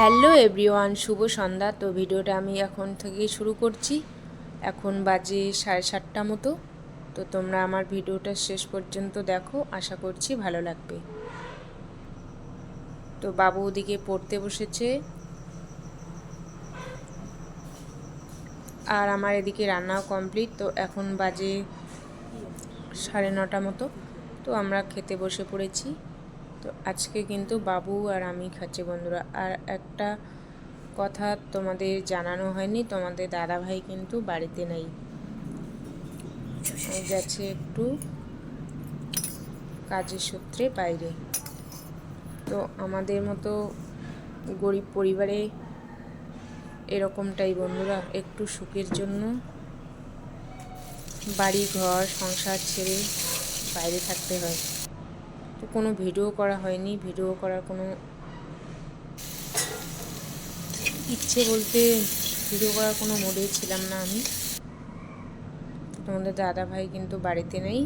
Hello everyone, শুভ সন্ধ্যা। তো ভিডিওটা আমি এখন থেকেই শুরু করছি। এখন বাজে সাড়ে সাতটা মতো। তো তোমরা আমার ভিডিওটা শেষ পর্যন্ত দেখো। আশা করছি ভালো লাগবে। তো বাবু ওদিকে পড়তে বসেছে। আর আমার এদিকে রান্নাও কমপ্লিট। তো এখন বাজে সাড়ে নটা মতো। তো আমরা খেতে বসে পড়েছি। তো আজকে কিন্তু বাবু আর আমি খাচ্ছি বন্ধুরা। আর একটা কথা তোমাদের জানানো হয়নি, তোমাদের দাদা ভাই কিন্তু বাড়িতে নেই। গেছে একটু কাজের সূত্রে বাইরে। তো আমাদের মতো গরিব পরিবারে এরকমটাই বন্ধুরা, একটু সুখের জন্য। বাড়ি, ঘর, সংসার ছেড়ে বাইরে থাকতে হয়। তো কোনো ভিডিও করা হয়নি, ভিডিও করার কোনো ইচ্ছে বলতে ভিডিও করার কোনো মোডেই ছিলাম না আমি। তোমাদের দাদা ভাই কিন্তু বাড়িতে নেই।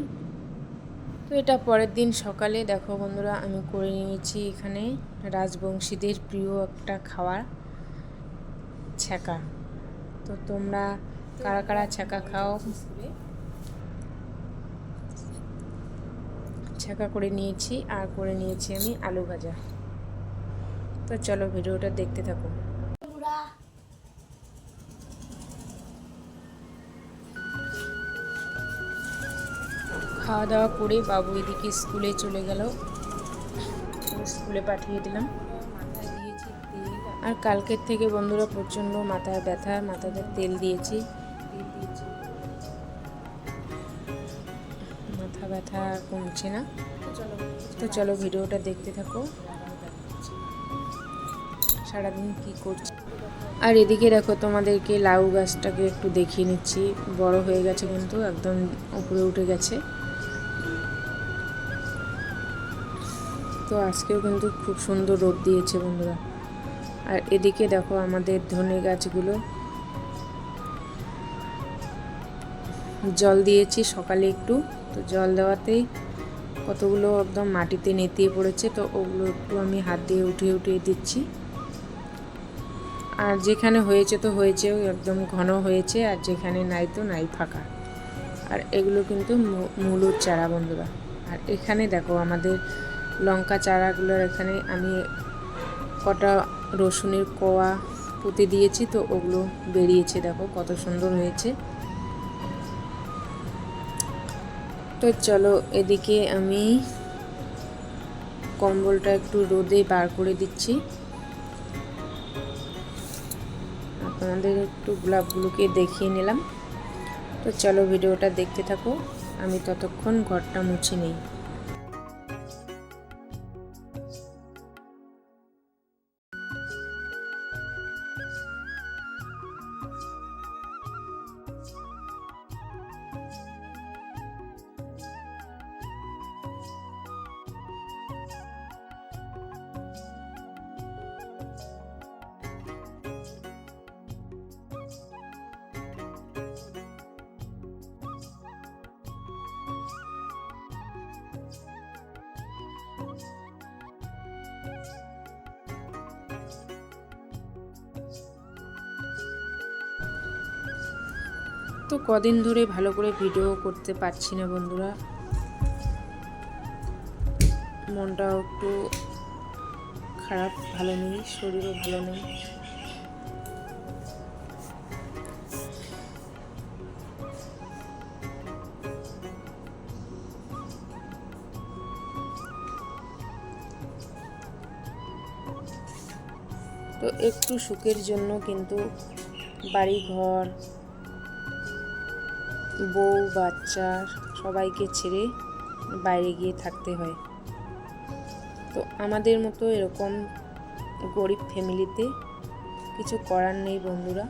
তো এটা পরের দিন সকালে, দেখো বন্ধুরা, আমি করে নিয়েছি এখানে রাজবংশীদের প্রিয় একটা খাবার ছ্যাঁকা। তো তোমরা কারা কারা ছ্যাঁকা খাও? ছ্যাঁকা করে নিয়েছি আর করে নিয়েছি আমি আলু ভাজা। তো চলো ভিডিওটা দেখতে থাকো। খাওয়া দাওয়া করে বাবু এদিকে স্কুলে চলে গেল। স্কুলে পাঠিয়ে দিলাম। আর কালকের থেকে বন্ধুরা প্রচণ্ড মাথায় ব্যথা মাথাতে তেল দিয়েছি। ব্যথা কমছে না। তো চলো ভিডিওটা দেখতে থাকো। সারাদিন কি করছি? আর এদিকে দেখো তোমাদেরকে লাউ গাছটাকে একটু দেখিয়ে নিচ্ছি। বড় হয়ে গেছে কিন্তু, একদম উপরে উঠে গেছে। তো আজকেও কিন্তু খুব সুন্দর রোদ দিয়েছে বন্ধুরা। আর এদিকে দেখো আমাদের ধনে গাছগুলো। জল দিয়েছি সকালে একটু। তো জল দেওয়াতেই কতগুলো একদম মাটিতে নেতিয়ে পড়েছে, তো ওগুলো একটু আমি হাত দিয়ে উঠিয়ে উঠিয়ে দিচ্ছি। আর যেখানে হয়েছে তো হয়েছে একদম ঘন হয়েছে, আর যেখানে নাই তো নাই ফাঁকা। আর এগুলো কিন্তু মূলুর চারা বন্ধুরা। আর এখানে দেখো আমাদের লঙ্কা চারাগুলোর এখানে আমি কটা রসুনের কোয়া পুঁতে দিয়েছি, তো ওগুলো বেরিয়েছে দেখো কত সুন্দর হয়েছে। তো চলো এদিকে আমি কম্বলটা একটু রোদে বার করে দিচ্ছি। আপনাদের একটু গোলাপগুলোকে দেখিয়ে নিলাম। তো চলো ভিডিওটা দেখতে থাকো। আমি ততক্ষণ ঘরটা মুছে নিই। তো কদিন ধরে ভালো করে ভিডিও করতে পারছি না বন্ধুরা। মনটাও একটু খারাপ, ভালো নেই, শরীরও ভালো নেই। তো একটু সুখের জন্য কিন্তু বাড়ি ঘর বউ, বাচ্চা সবাইকে ছেড়ে বাইরে গিয়ে থাকতে হয়। তো আমাদের মতো এরকম গরিব ফ্যামিলিতে কিছু করার নেই বন্ধুরা।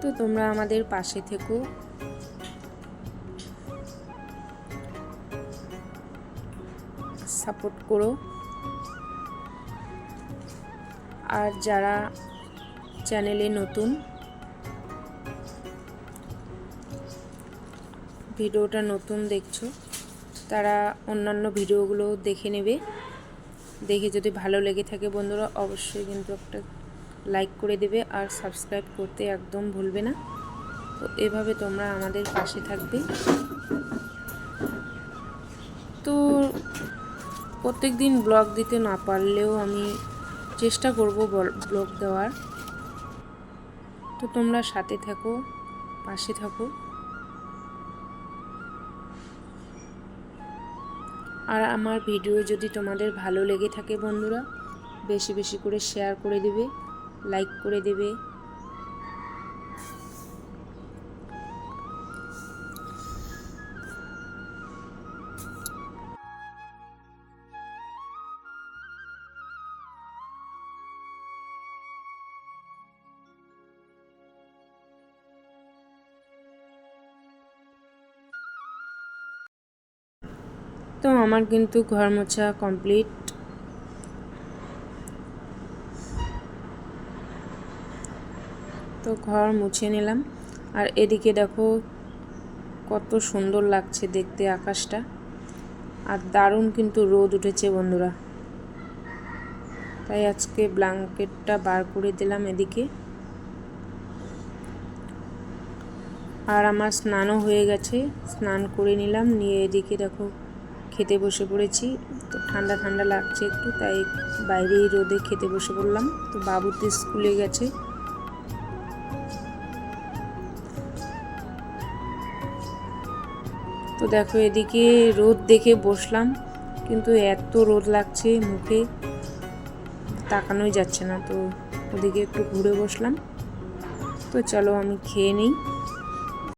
তো তোমরা আমাদের পাশে থেকো। সাপোর্ট করো। আর যারা চ্যানেলে নতুন ভিডিওটা নতুন দেখছ, তারা অন্যান্য ভিডিওগুলো দেখে নেবে। দেখে যদি ভালো লেগে থাকে বন্ধুরা, অবশ্যই কিন্তু একটা লাইক করে দেবে আর সাবস্ক্রাইব করতে একদম ভুলবে না। তো এভাবে তোমরা আমাদের পাশে থাকবে। তো প্রত্যেক দিন ব্লগ দিতে না পারলেও আমি চেষ্টা করব ব্লগ দেওয়ার। তো তোমরা সাথে থাকো, পাশে থাকো। আর আমার ভিডিও যদি তোমাদের ভালো লেগে থাকে বন্ধুরা, বেশি বেশি করে শেয়ার করে দেবে লাইক করে দেবে। তো আমার কিন্তু ঘর মোছা কমপ্লিট তো ঘর মুছে নিলাম। আর এদিকে দেখো কত সুন্দর লাগছে দেখতে আকাশটা। আর দারুণ কিন্তু রোদ উঠেছে বন্ধুরা। তাই আজকে ব্ল্যাঙ্কেটটা বার করে দিলাম এদিকে। আর আমার স্নানও হয়ে গেছে। স্নান করে নিলাম, নিয়ে এদিকে দেখো খেতে বসে পড়েছি। তো ঠান্ডা ঠান্ডা লাগছে একটু, তাই বাইরেই রোদে খেতে বসে পড়লাম। তো বাবু তো স্কুলে গেছে। তো দেখো এদিকে রোদ দেখে বসলাম, কিন্তু এত রোদ লাগছে মুখে, তাকানোই যাচ্ছে না। তো ওদিকে একটু ঘুরে বসলাম। তো চলো আমি খেয়ে নিই।